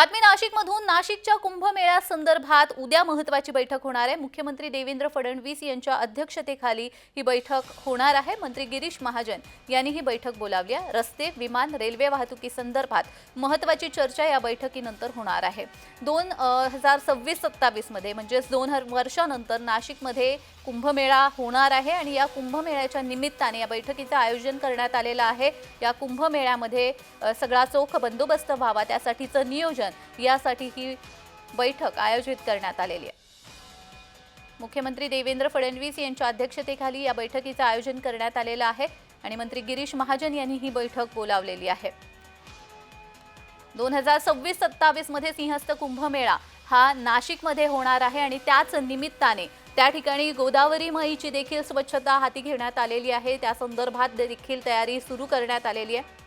बातमी नाशिकमधून. नाशिकच्या कुंभमेळ्या संदर्भात उद्या महत्वाची बैठक होणार आहे. मुख्यमंत्री देवेंद्र फडणवीस यांच्या अध्यक्षतेखाली ही बैठक होणार आहे. मंत्री गिरीश महाजन यांनी ही बैठक बोलावली आहे. रस्ते विमान रेल्वे वाहतुकी संदर्भात महत्वाची चर्चा या बैठकीनंतर होणार आहे. दोन हजार सव्वीस सत्तावीसमध्ये म्हणजेच दोन वर्षानंतर नाशिकमध्ये कुंभमेळा होणार आहे आणि या कुंभमेळ्याच्या निमित्ताने या बैठकीचं आयोजन करण्यात आलेलं आहे. या कुंभमेळ्यामध्ये सगळा चोख बंदोबस्त व्हावा त्यासाठीचं नियोजन यासाठी ही बैठक आयोजित करण्यात आलेली आहे. मुख्यमंत्री देवेंद्र फडणवीस यांच्या अध्यक्षतेखाली या बैठकीचं आयोजन करण्यात आलेलं आहे आणि मंत्री गिरीश महाजन यांनी ही बैठक बोलावलेली आहे. दोन हजार सव्वीस सत्तावीसमध्ये सिंहस्थ कुंभमेळा हा नाशिकमध्ये होणार आहे आणि त्याच निमित्ताने त्या ठिकाणी गोदावरी माईची देखील स्वच्छता हाती घेण्यात आलेली आहे. त्या संदर्भात देखील तयारी सुरू करण्यात आलेली आहे.